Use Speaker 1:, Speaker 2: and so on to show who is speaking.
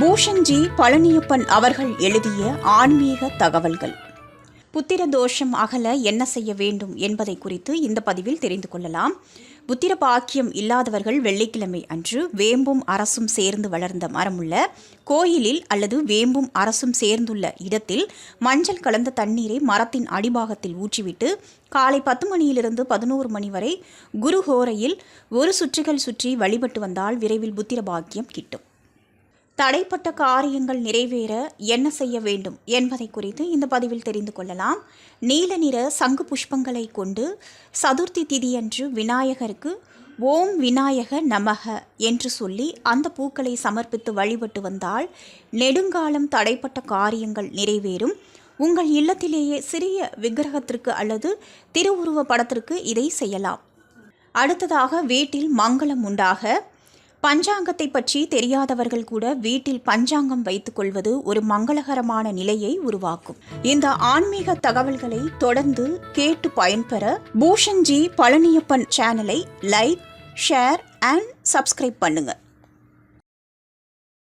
Speaker 1: பூஷன்ஜி பழனியப்பன் அவர்கள் எழுதிய ஆன்மீக தகவல்கள். புத்திர தோஷம் அகல என்ன செய்ய வேண்டும் என்பதை குறித்து இந்த பதிவில் தெரிந்து கொள்ளலாம். புத்திர பாக்கியம் இல்லாதவர்கள் வெள்ளிக்கிழமை அன்று வேம்பும் அரசும் சேர்ந்து வளர்ந்த மரமுள்ள கோயிலில் அல்லது வேம்பும் அரசும் சேர்ந்துள்ள இடத்தில் மஞ்சள் கலந்த தண்ணீரை மரத்தின் அடிபாகத்தில் ஊற்றிவிட்டு காலை பத்து மணியிலிருந்து பதினோரு மணி வரை குருஹோரையில் ஒரு சுற்றுகள் சுற்றி வழிபட்டு வந்தால் விரைவில் புத்திர பாக்கியம் கிட்டும். தடைப்பட்ட காரியங்கள் நிறைவேற என்ன செய்ய வேண்டும் என்பதை குறித்து இந்த பதிவில் தெரிந்து கொள்ளலாம். நீல நிற சங்கு புஷ்பங்களை கொண்டு சதுர்த்தி திதியன்று விநாயகருக்கு ஓம் விநாயக நமக என்று சொல்லி அந்த பூக்களை சமர்ப்பித்து வழிபட்டு வந்தால் நெடுங்காலம் தடைப்பட்ட காரியங்கள் நிறைவேறும். உங்கள் இல்லத்திலேயே சிறிய விக்கிரகத்திற்கு அல்லது திருவுருவ படத்திற்கு இதை செய்யலாம். அடுத்ததாக வீட்டில் மங்களம் உண்டாக பஞ்சாங்கத்தை பற்றி தெரியாதவர்கள் கூட வீட்டில் பஞ்சாங்கம் வைத்துக் கொள்வது ஒரு மங்களகரமான நிலையை உருவாக்கும். இந்த ஆன்மீக தகவல்களை தொடர்ந்து கேட்டு பயன்பெற பூஷன்ஜி பழனியப்பன் சேனலை லைக் ஷேர் அண்ட் சப்ஸ்கிரைப் பண்ணுங்கள்